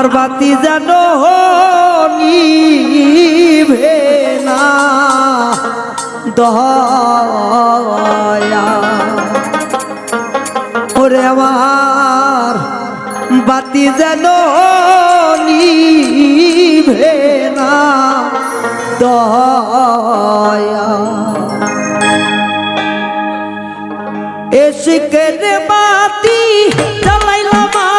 আমার বাতি যেন নিভে না। দয়া। ওরে আমার বাতি যেন নিভে না। দয়া। এসে বাতি জ্বালাইলাম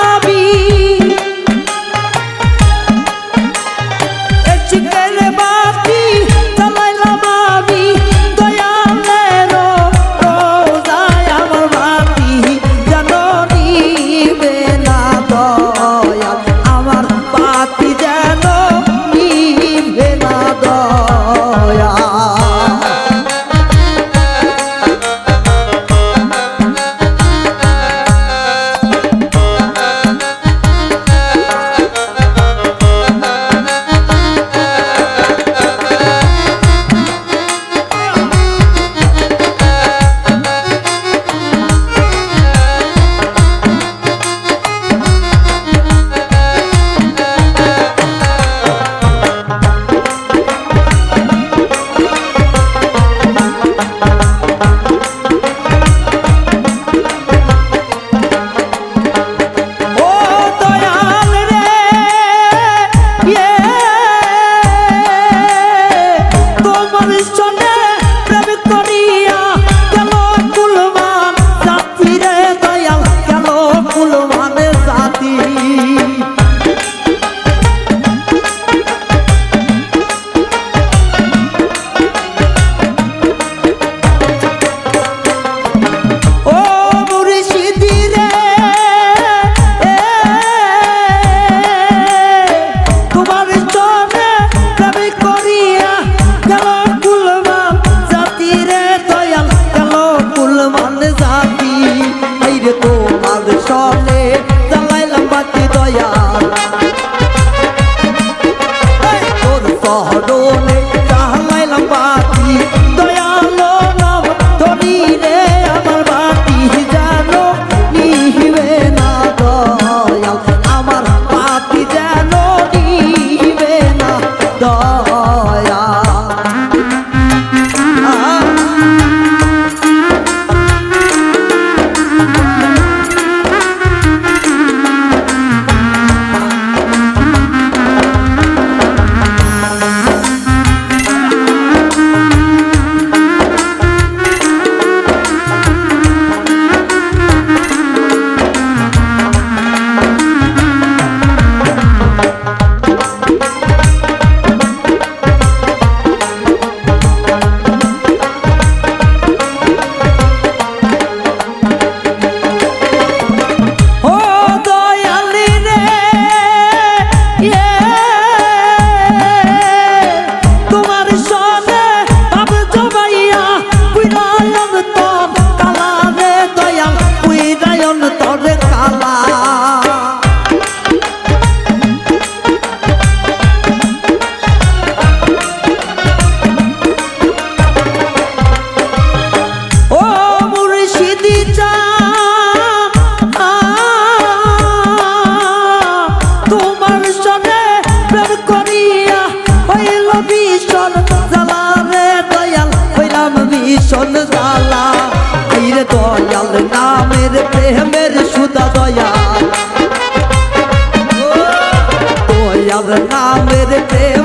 চরণে ভীষণ জ্বালা। আইরে দয়াল নামের প্রেমের সুদা দয়াল। দয়াল নামের প্রেম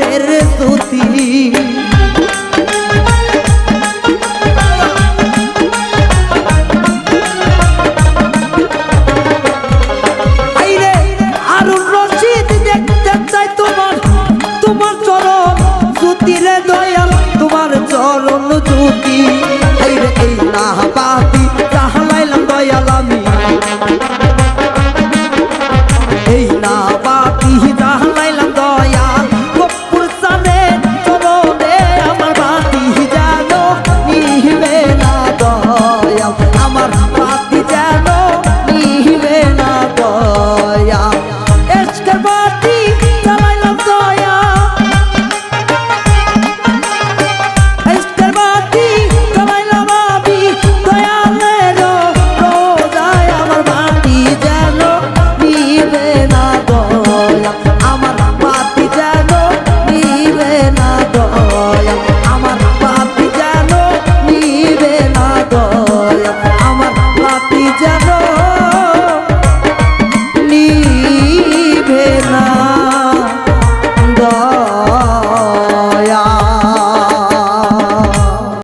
সুরের স্তুতি। তোমার চরণ সুতিরে দয়াল।